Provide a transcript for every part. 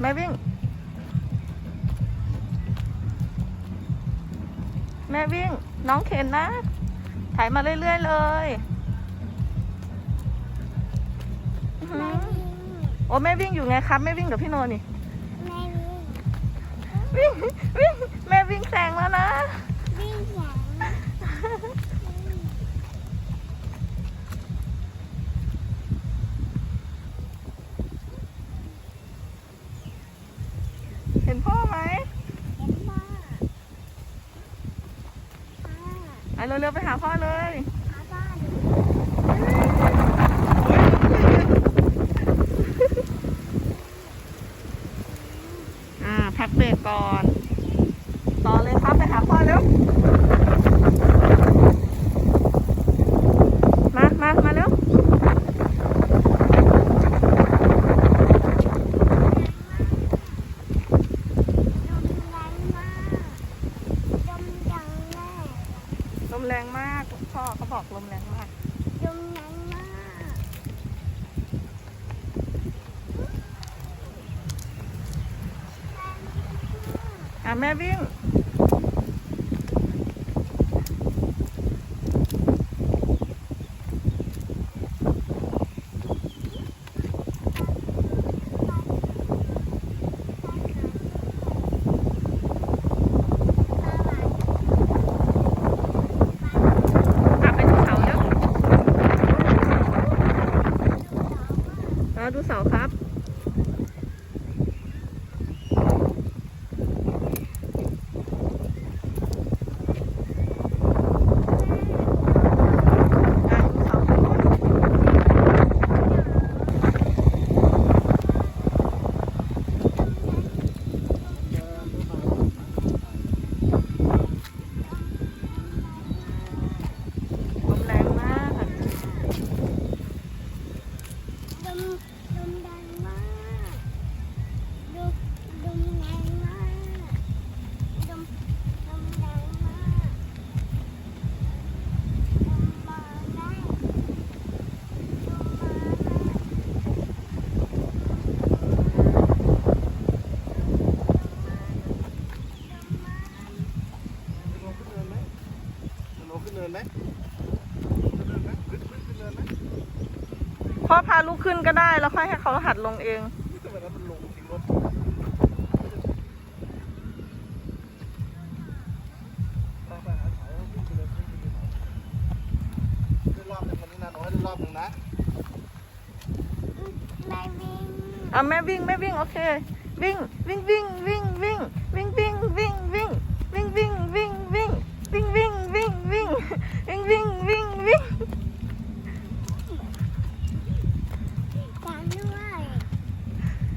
แม่วิ่ง แม่วิ่ง น้องเข็นนะถ่ายมาเรื่อย ๆ เลยอื้อหืแม่อโอ้แม่วิ่งอยู่ไงครับ แม่วิ่งกับพี่โนนี่วิ่งแม่วิ่งวิ่ง วิ่ง แม่วิ่งแซงแล้วนะ วิ่งแข็ง เห็นพ่อไหม เห็นพ่อพ่อ ไปเร็วๆไปหาพ่อเลยหาบ้านอ่าพักเบรกก่อน ต่อเลยครับไปหาพ่อเร็ว มา มา มาเร็ว ลมแรงมากลมจังแม่ ลมแรงมาก พ่อเขาบอกลมแรงมากลมแรงมากอะแม่วิ่ง อะไปดูเสาเร็ว ครับดูเสาครับ อะดูเสาข้างบนลมแรงมาก ลมลมแรงมากลมลมแรงมากลมลมแรงมากลมมาแรงลมมาแรง ลงขึ้นเนินไหมลงขึ้ นเนินไหมขึ้นเนินไหมขึ้นขึ้นขึ้นเนินไหมพ่อพาลูกขึ้นก็ได้แล้วค่อยให้เขาหัดลงเองทำไมนั้นมันลงทิ้งรถไปไปหาเขาขึ้นไปเลยขึ้นไปเลยขึ้นรอบหนึ่งวันนี้นะหนูให้ได้รอบหนึ่งนะแม่วิ่งอะแม่วิ่งแม่วิ่งโอเค วิ่งวิ่งวิ่งวิ่งวิ่งวิ่งวิ่งวิ่งวิ่งวิ่งวิ่งวิ่งวิ่งวิ่งวิ่งวิ่ง วิ่งวิ่งวิ่งวิ่งตามด้วย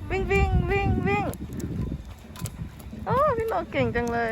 วิ่งวิ่งวิ่งวิ่งโอ้พี่โนเก่งจังเลย